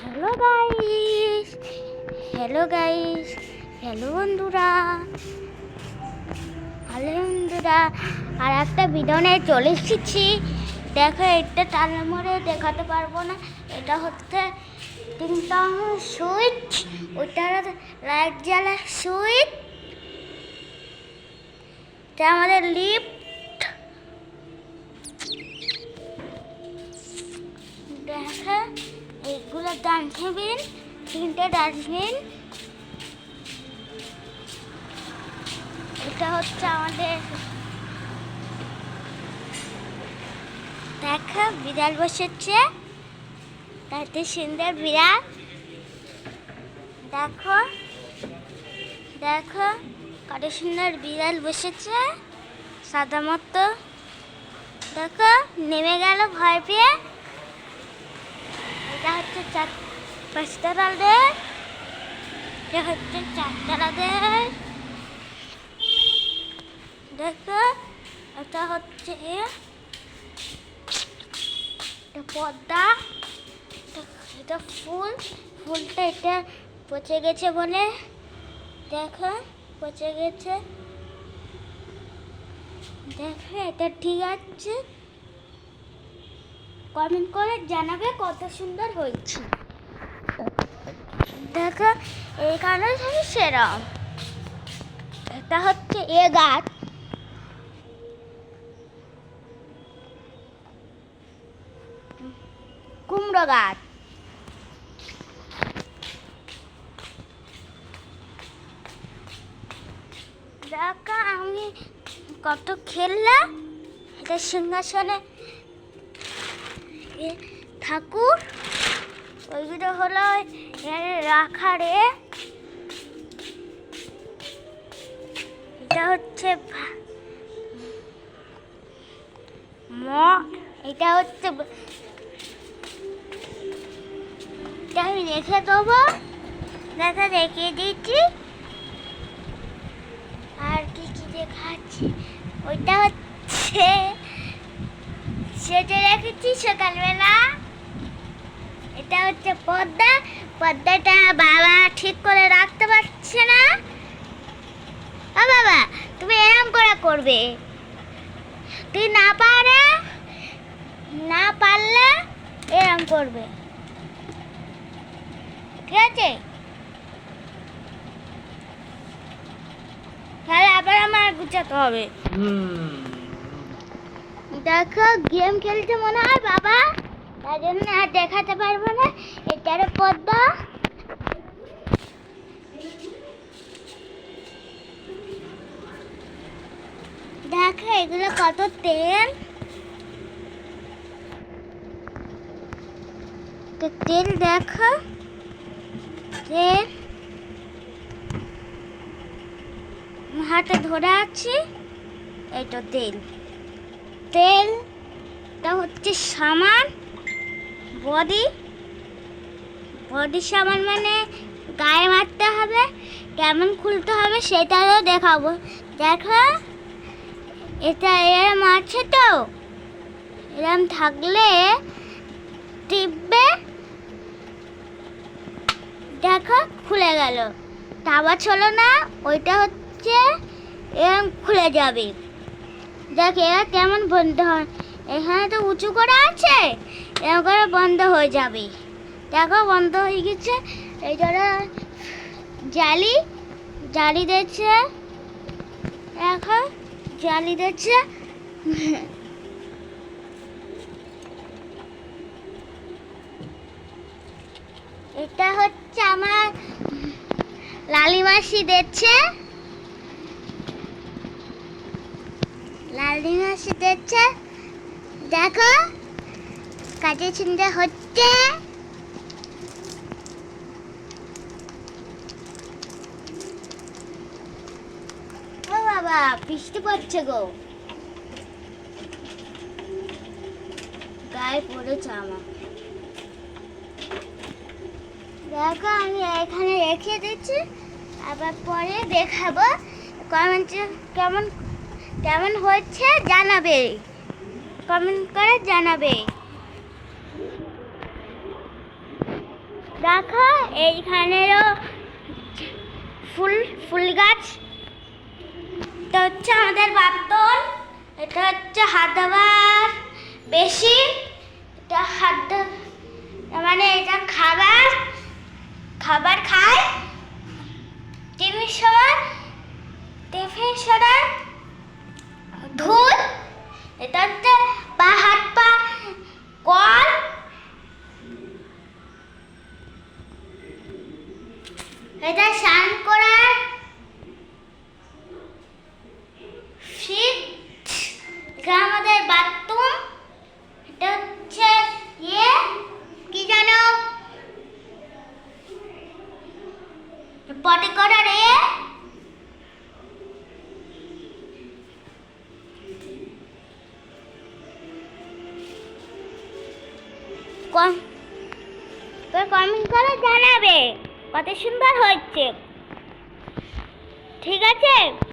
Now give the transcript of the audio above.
Hello guys hello guys, hello বন্ধুরা। Hello বন্ধুরা, আর একটা নিয়ে চলে এসেছি। দেখো, এটা টানের মোড়ে দেখাতে পারব না। এটা হচ্ছে তিনটা সুইচ। ওইটার লাইট জ্বালা সুইচ। এটা আমাদের লিফট এইগুলো ডাস্টবিন তিনটে ডাস্টবিন এটা হচ্ছে আমাদের দেখো, বিড়াল বসেছে। তাতে সুন্দর বিড়াল। দেখো দেখো, কত সুন্দর বিড়াল বসেছে সাদা মতো দেখো, নেমে গেল ভয় পেয়ে। এটা হচ্ছে চার পাঁচতলাদের এটা হচ্ছে চারতলাদের দেখো এটা হচ্ছে এটা- এটা ফুল ফুলটা এটা পচে গেছে বলে দেখো পচে গেছে দেখো এটা ঠিক আছে কমেন্ট করে জানাবে কত সুন্দর হয়েছে। দেখো এইখানে থাকে সেরম এটা হচ্ছে এ গাছ। কুমড়ো গাছ। দেখা, আমি কত খেললাম। এটা সিংহাসনে ঠাকুর? ওইগুলো হলো রাখারে এটা হচ্ছে ম এটা হচ্ছে এটা আমি রেখে দেবো। দাদা দেখিয়ে দিচ্ছি আর কি কি দেখাচ্ছি? ওইটা হচ্ছে সেটা সকালবেলা এটা হচ্ছে পদ্মা। পদ্মাটা বাবা ঠিক করে রাখতে পারছে না। ও বাবা, তুমি এরম করে করবে। তুই না পারে, না পারলে এরম করবে। ঠিক আছে? তাহলে আবার আমার গুছাতে হবে। দেখো, গেম খেলতে মনে হয় বাবা? তার জন্য আর দেখাতে পারব না। এটার পদ্মা। দেখো, এগুলো কত তেল। তো তেল দেখো। তেল। হাতে ধরে আছি। তো তেল। তেলটা হচ্ছে সামান বডি বডি সামান মানে গায়ে মারতে হবে, কেমন খুলতে হবে সেটাও দেখাবো। দেখো, এটা এরম আছে তো, এরম থাকলে টিপবে। দেখো, খুলে গেল। তাবা ছিল না, ওইটা হচ্ছে এরম খুলে যাবে। দেখ, এরা কেমন বন্ধ হয়। এখানে তো উঁচু করে আছে, এরকম করে বন্ধ হয়ে যাবে। দেখো, বন্ধ হয়ে গেছে। এই জন্য জালি জালি দিচ্ছে। দেখো, জালি দিচ্ছে। এটা হচ্ছে আমার লালিমাসি দিচ্ছে। লালি দিচ্ছে দেখো, কাজে চিন্তা হচ্ছে। বাবা, বৃষ্টি পড়ছে গো। গায়ে পড়েছে আমার। দেখো, আমি এখানে রেখে দিচ্ছি। আবার পরে দেখাবো। কমেন্টে কেমন কেমন হচ্ছে জানাবে। কমেন্ট করে জানাবে। দেখো, এইখানেরও ফুল ফুল গাছ। এটা হচ্ছে আমাদের বাতন এটা হচ্ছে হাত দেওয়ার বেশি। এটা হাত মানে এটা খাবার। খাবার খায়। টিফিন সময় টিফিন সময় ধুল এটা হচ্ছে পা হাত পা কল এটা স্নান করার শীত আমাদের বাথরুম এটা হচ্ছে ইয়ে কি জানো? পটি করার এ কমেন্ট করে জানাবে। কত সুন্দর হচ্ছে ঠিক আছে?